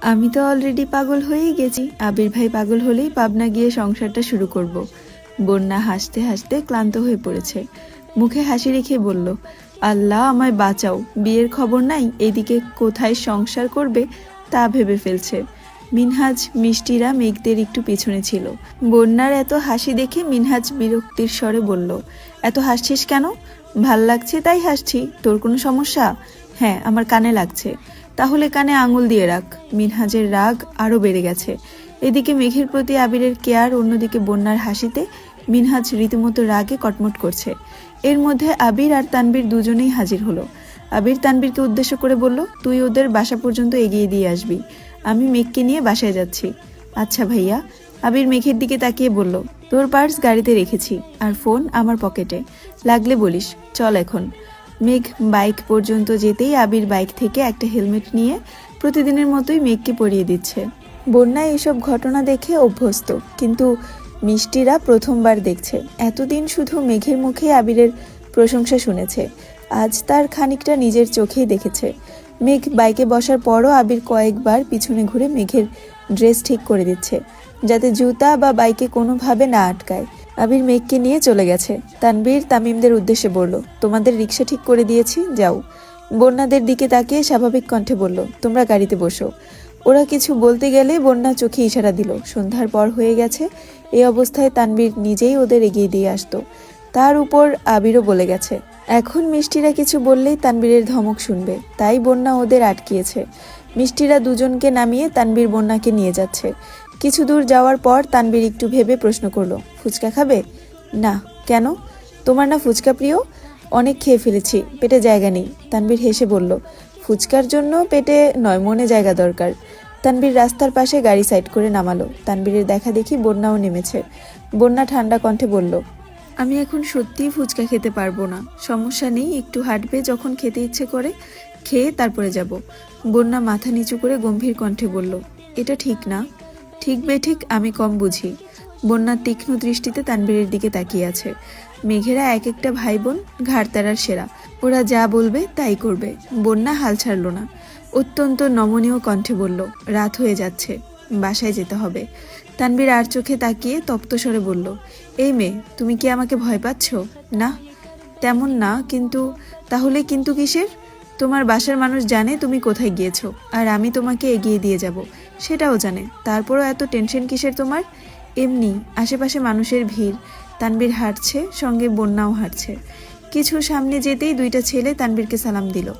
আমি তো অলরেডি পাগল হয়েই গেছি। আবির ভাই পাগল হলেই পাবনা গিয়ে সংসারটা শুরু করব। বন্যা হাসতে হাসতে ক্লান্ত হয়ে পড়েছে। মুখে হাসি রেখে বলল, আল্লাহ আমায় বাঁচাও। বিয়ের খবর নাই, এদিকে কোথায় সংসার করবে তা ভেবে ফেলছে। মিনহাজ, মিষ্টিরা মেঘদের একটু পেছনে ছিল। বন্যার এত হাসি দেখে মিনহাজ বিরক্তির স্বরে বলল, এত হাসছিস কেন? ভালো লাগছে তাই হাসছি। তোর কোনো সমস্যা? হ্যাঁ আমার কানে লাগছে। তাহলে কানে আঙুল দিয়ে রাখ। মিনহাজের রাগ আরও বেড়ে গেছে। এদিকে মেঘের প্রতি আবিরের কেয়ার, অন্যদিকে বন্যার হাসিতে মিনহাজ রীতিমতো রাগে কটমট করছে। এর মধ্যে আবির আর তানবীর দুজনেই হাজির হলো। আবির তানবীরকে উদ্দেশ্য করে বলল, তুই ওদের বাসা পর্যন্ত এগিয়ে দিয়ে আসবি। আমি মেঘকে নিয়ে বাসায় যাচ্ছি। আচ্ছা ভাইয়া। আবির মেঘের দিকে তাকিয়ে বলল, তোর পার্স গাড়িতে রেখেছি, আর ফোন আমার পকেটে। লাগলে বলিস, চল এখন। মেঘ বাইক পর্যন্ত যেতেই আবির বাইক থেকে একটা হেলমেট নিয়ে প্রতিদিনের মতোই মেঘকে পরিয়ে দিচ্ছে। বন্যায় এসব ঘটনা দেখে অভ্যস্ত, কিন্তু মিষ্টিরা প্রথমবার দেখছে। এতদিন শুধু মেঘের মুখে আবিরের প্রশংসা শুনেছে। আজ তার খানিকটা নিজের চোখেই দেখেছে। মেঘ বাইকে বসার পরও আবির কয়েকবার পিছনে ঘুরে মেঘের ড্রেস ঠিক করে দিচ্ছে, যাতে জুতা বা বাইকে কোনোভাবে না আটকায়। আবির মেঘকে নিয়ে চলে গেছে। তানবীর তামিমদের উদ্দেশ্যে বলল, তোমাদের রিক্সা ঠিক করে দিয়েছি, যাও। বন্যাদের দিকে তাকিয়ে স্বাভাবিক কণ্ঠে বলল, তোমরা গাড়িতে বসো। ওরা কিছু বলতে গেলে বন্যা চোখে ইশারা দিল। সন্ধ্যার পর হয়ে গেছে, এই অবস্থায় তানবীর নিজেই ওদের এগিয়ে দিয়ে আসতো। তার উপর আবিরও বলে গেছে, এখন মিষ্টিরা কিছু বললেই তানবীরের ধমক শুনবে, তাই বন্যা ওদের আটকিয়েছে। মিষ্টিরা দুজনকে নামিয়ে তানবীর বন্যাকে নিয়ে যাচ্ছে। কিছু দূর যাওয়ার পর তানবীর একটু ভেবে প্রশ্ন করল, ফুচকা খাবে? না, কেন? তোমার না ফুচকা প্রিয়? অনেক খেয়ে ফেলেছি, পেটে জায়গা নেই। তানবীর হেসে বলল, ফুচকার জন্য পেটে নয়, মনে জায়গা দরকার। তানবীর রাস্তার পাশে গাড়ি সাইড করে নামালো। তানবীরের দেখা দেখি বন্যাও নেমেছে। বন্যা ঠান্ডা কণ্ঠে বলল, আমি এখন সত্যিই ফুচকা খেতে পারব না। সমস্যা নেই, একটু হাঁটবে, যখন খেতে ইচ্ছে করে, খেয়ে তারপরে যাব। বন্যা মাথা নিচু করে গম্ভীর কণ্ঠে বলল, এটা ঠিক না। ঠিক বে ঠিক, আমি কম বুঝি। বন্যার তীক্ষ্ণ দৃষ্টিতে তানবীরের দিকে তাকিয়ে আছে। মেঘেরা এক একটা ভাই বোন ঘাড়তারার সেরা। ওরা যা বলবে, তাই করবে। বন্যা হাল ছাড়ল না। অত্যন্ত নমনীয় কণ্ঠে বলল, রাত হয়ে যাচ্ছে, বাসায় যেতে হবে। তানবীর আর চোখে তাকিয়ে তপ্তস্বরে বলল, এই মেয়ে, তুমি কি আমাকে ভয় পাচ্ছ? না। তেমন না, কিন্তু তাহলে কিন্তু কিসের? তোমার বাসার মানুষ জানে তুমি কোথায় গিয়েছো, আর আমি তোমাকে এগিয়ে দিয়ে যাব। সেটাও জানে। তারপরও এত টেনশন কিসের তোমার? এমনি, আশেপাশে মানুষের ভিড়। তানবীর হাঁটছে, সঙ্গে বন্যাও হাঁটছে। কিছু সামনে যেতেই দুইটা ছেলে তানবীরকে সালাম দিল।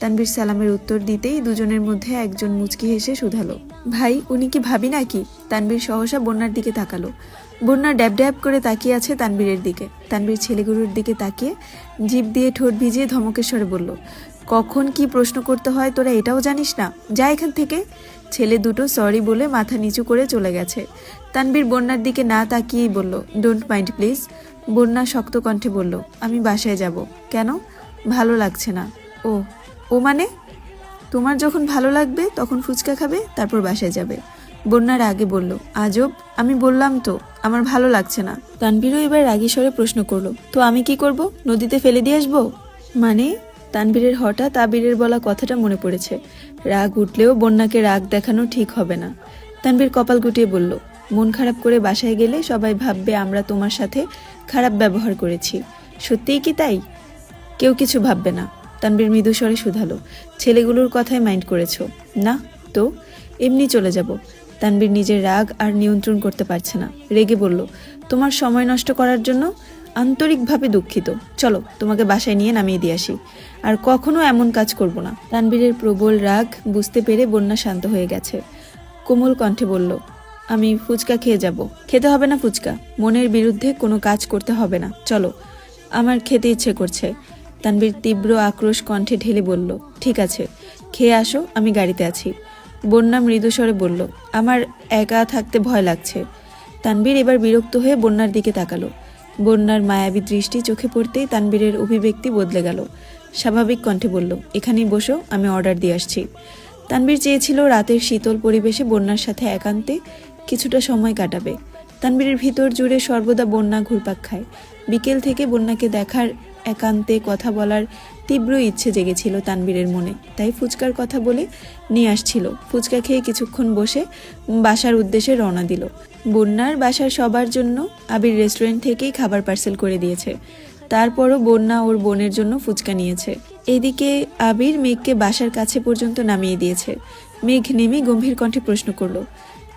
তানবীর সালামের উত্তর দিতেই দুজনের মধ্যে একজন মুচকি হেসে শুধালো। ভাই, উনি কি ভাবি নাকি? তানবীর সহসা বন্যার দিকে তাকালো। বন্যা ড্যাব ড্যাব করে তাকিয়ে আছে তানবীরের দিকে। তানবীর ছেলেগুলোর দিকে তাকিয়ে জিভ দিয়ে ঠোঁট ভিজিয়ে ধমকেশ্বরে বলল, কখন কি প্রশ্ন করতে হয়, তোরা এটাও জানিস না? যা এখান থেকে। ছেলে দুটো সরি বলে মাথা নিচু করে চলে গেছে। তানবীর বন্যার দিকে না তাকিয়েই বলল ডোন্ট মাইন্ড প্লিজ বন্যা শক্ত কণ্ঠে বলল, আমি বাসায় যাব। কেন? ভালো লাগছে না। ও ও মানে? তোমার যখন ভালো লাগবে, তখন ফুচকা খাবে, তারপর বাসায় যাবে। বন্যার আগে বলল, আজব, আমি বললাম তো, আমার ভালো লাগছে না। তানবীরও এবার রাগী স্বরে প্রশ্ন করল, তো আমি কি করব? নদীতে ফেলে দিয়ে আসব? মানে? তানবীরের হঠাৎ আবিরের বলা কথাটা মনে পড়েছে। রাগ উঠলেও বন্যাকে রাগ দেখানো ঠিক হবে না। তানবীর কপাল গুটিয়ে বলল, মন খারাপ করে বাসায় গেলে সবাই ভাববে আমরা তোমার সাথে খারাপ ব্যবহার করেছি। সত্যিই কি তাই? কেউ কিছু ভাববে না। তানবীর মৃদু স্বরে শুধালো, ছেলেগুলোর কথায় মাইন্ড করেছ। না, তো? এমনি চলে যাব। তানবীর নিজের রাগ আর নিয়ন্ত্রণ করতে পারছে না। রেগে বলল, তোমার সময় নষ্ট করার জন্য আন্তরিকভাবে দুঃখিত। চলো, তোমাকে বাসায় নিয়ে নামিয়ে দিয়ে আসি। আর কখনো এমন কাজ করব না। তানবীরের প্রবল রাগ বুঝতে পেরে বন্যা শান্ত হয়ে গেছে। কোমল কণ্ঠে বলল, আমি ফুচকা খেয়ে যাব। খেতে হবে না ফুচকা। মনের বিরুদ্ধে কোনো কাজ করতে হবে না। চলো, আমার খেতে ইচ্ছে করছে। তানবীর তীব্র আক্রোশ কণ্ঠে ঢেলে বলল, ঠিক আছে, খেয়ে আসো, আমি গাড়িতে আছি। বন্যা মৃদুস্বরে বলল, আমার একা থাকতে ভয় লাগছে। তানবীর এবার বিরক্ত হয়ে বন্যার দিকে তাকালো। বন্যার মায়াবী দৃষ্টি চোখে পড়তেই তানবীরের অভিব্যক্তি বদলে গেল। স্বাভাবিক কণ্ঠে বলল, এখানেই বসো, আমি অর্ডার দিয়ে আসছি। তানবীর চেয়েছিল রাতের শীতল পরিবেশে বন্যার সাথে একান্তে কিছুটা সময় কাটাবে। তানবীরের ভিতর জুড়ে সর্বদা বন্যা ঘুরপাক খায়। বিকেল থেকে বন্যাকে দেখার একান্তে কথা বলার তীব্র ইচ্ছে জেগেছিল তানবীরের মনে। তাই ফুচকার কথা বলে নিয়ে আসছিল। ফুচকা খেয়ে কিছুক্ষণ বসে বাসার উদ্দেশ্যে রওনা দিল। বন্যার বাসার সবার জন্য আবির রেস্টুরেন্ট থেকেই খাবার পার্সেল করে দিয়েছে। তারপরও বন্যা ওর বোনের জন্য ফুচকা নিয়েছে। এদিকে আবির মেঘকে বাসার কাছে পর্যন্ত নামিয়ে দিয়েছে। মেঘ নেমে গম্ভীর কণ্ঠে প্রশ্ন করল,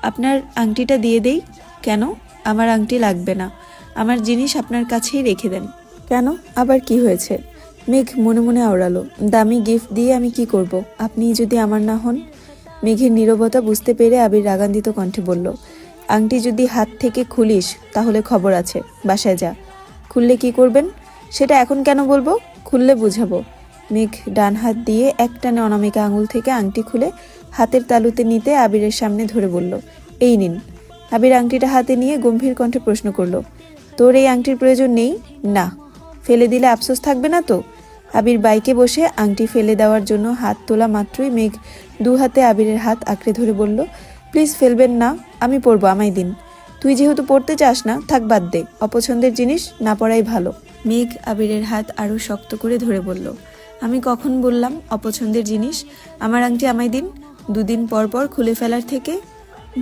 আপনার আংটিটা দিয়ে দেই? কেন? আমার আংটি লাগবে না। আমার জিনিস আপনার কাছেই রেখে দেন। কেন? আবার কি হয়েছে? মেঘ মনে মনে আওড়ালো, দামি গিফট দিয়ে আমি কি করব? আপনি যদি আমার না হন? মেঘের নীরবতা বুঝতে পেরে আবির রাগান্বিত কণ্ঠে বলল আংটি যদি হাত থেকে খুলিস, তাহলে খবর আছে। বাসায় যা। খুললে কি করবেন? সেটা এখন কেন বলব? খুললে বুঝাবো। মেঘ ডান হাত দিয়ে একটানে অনামিকা আঙুল থেকে আংটি খুলে হাতের তালুতে নিতে আবিরের সামনে ধরে বলল, এই নিন। আবির আংটিটা হাতে নিয়ে গম্ভীর কণ্ঠে প্রশ্ন করল, তোর এই আংটির প্রয়োজন নেই? না। ফেলে দিলে আফসোস থাকবে না তো? আবির বাইকে বসে আংটি ফেলে দেওয়ার জন্য হাত তোলা মাত্রই মেঘ দু হাতে আবিরের হাত আঁকড়ে ধরে বলল প্লিজ ফেলবেন না, আমি পরবো আমায় দিন। তুই যেহেতু পড়তে চাস না, থাক বাদ দে, অপছন্দের জিনিস না পড়াই ভালো। মেঘ আবিরের হাত আরও শক্ত করে ধরে বলল, আমি কখন বললাম অপছন্দের জিনিস? আমার আংটি আমায় দিন, দুদিন পর পর খুলে ফেলার থেকে।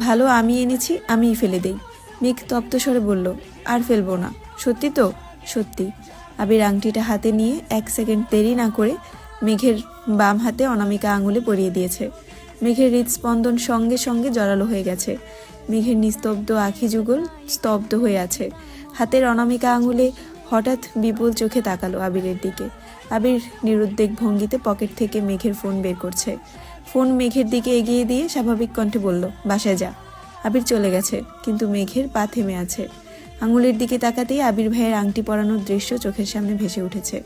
ভালো, আমি এনেছি, আমিই ফেলে দেই। মেঘ তপ্ত স্বরে বলল, আর ফেলব না। সত্যি তো? সত্যি। আবির আংটিটা হাতে নিয়ে এক সেকেন্ড দেরি না করে মেঘের বাম হাতে অনামিকা আঙুলে পরিয়ে দিয়েছে। মেঘের হৃদস্পন্দন সঙ্গে সঙ্গে জড়ালো হয়ে গেছে। মেঘের নিস্তব্ধ আখি যুগল স্তব্ধ হয়ে আছে। হাতের অনামিকা আঙুলে হঠাৎ বিপুল চোখে তাকালো আবিরের দিকে। আবির নিরুদ্বেগ ভঙ্গিতে পকেট থেকে মেঘের ফোন বের করছে। ফোন মেঘের দিকে এগিয়ে দিয়ে স্বাভাবিক কণ্ঠে বলল, বাসায় যা। আবির চলে গেছে, কিন্তু মেঘের পা থেমে আছে। আঙুলের দিকে তাকাতেই আবির ভাইয়ের আংটি পরানোর দৃশ্য চোখের সামনে ভেসে উঠেছে।